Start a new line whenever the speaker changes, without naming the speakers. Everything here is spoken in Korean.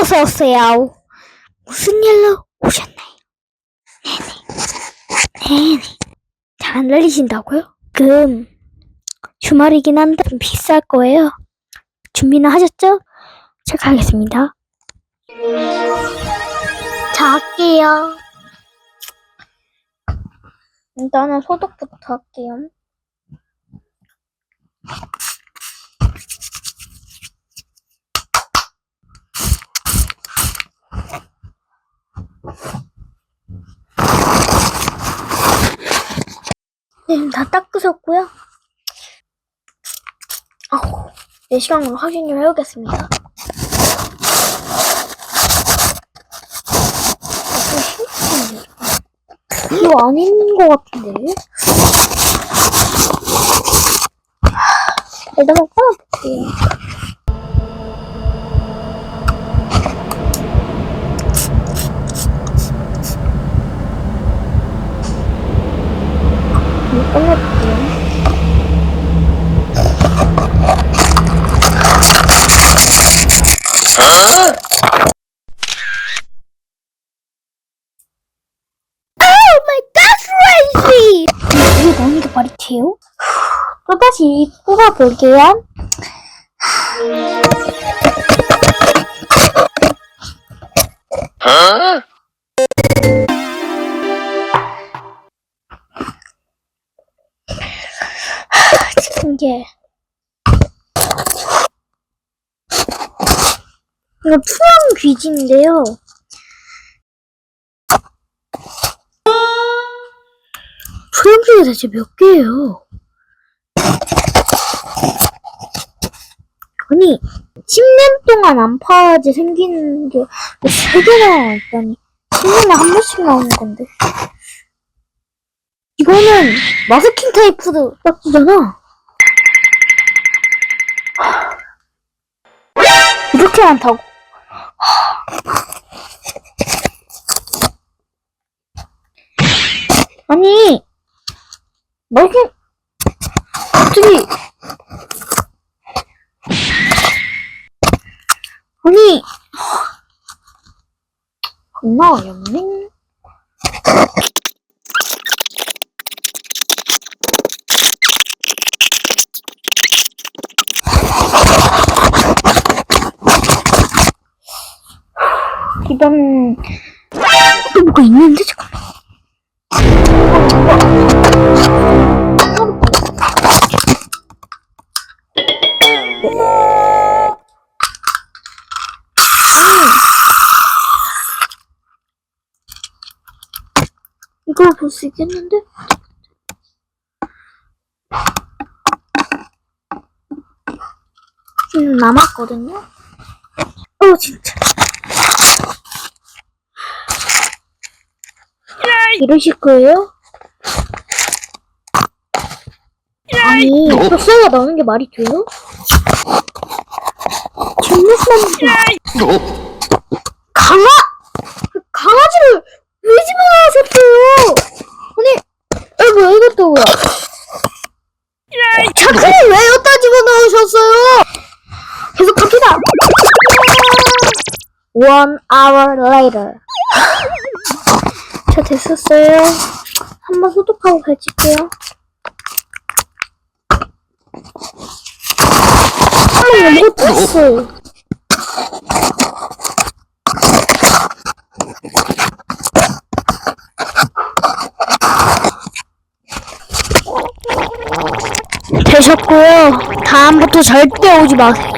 어서 오세요. 무슨 일로 오셨나요? 네네. 네네. 잘안 들리신다고요? 그 주말이긴 한데 좀 비쌀 거예요. 준비는 하셨죠? 제가 하겠습니다. 자, 할게요. 일단은 소독부터 할게요. 네, 다 닦으셨고요. 아우, 4시간으로 확인을 해오겠습니다. 아, 좀 심각한데. 이거 아닌 것 같은데? 일단 한번 꺼볼게요. 꺼내볼게요. Oh 말이 돼요? 또다시 뽑아볼게요. 지 금 이게 이거 투명 귀지인데요. 투명 귀가 대체 몇 개예요? 아니 10년 동안 안 파야지 생기는 게 세 개나 있다니 10년에 한 번씩 나오는 건데 이거는 마스킹 테이프도 딱지잖아 이렇게 많다고? 아니 마스킹 갑자기. 아니. 겁나 어렵네 이번 또 뭐가 있는데 잠깐만 이걸 볼 수 있겠는데? 좀 남았거든요? 어, 진짜. 이러실 거예요? 아니, 벽사가 나오는 게 말이 돼요? 정말 강아! 그 강아지를 왜 집어넣으셨어요? 아니, 아이고, 이것도 뭐야? 차크를 왜 여기다 집어넣으셨어요? 계속 갑시다! One hour later. 자, 됐었어요. 한번 소독하고 가질게요. 어머, 못했어. 되셨고요. 다음부터 절대 오지 마세요.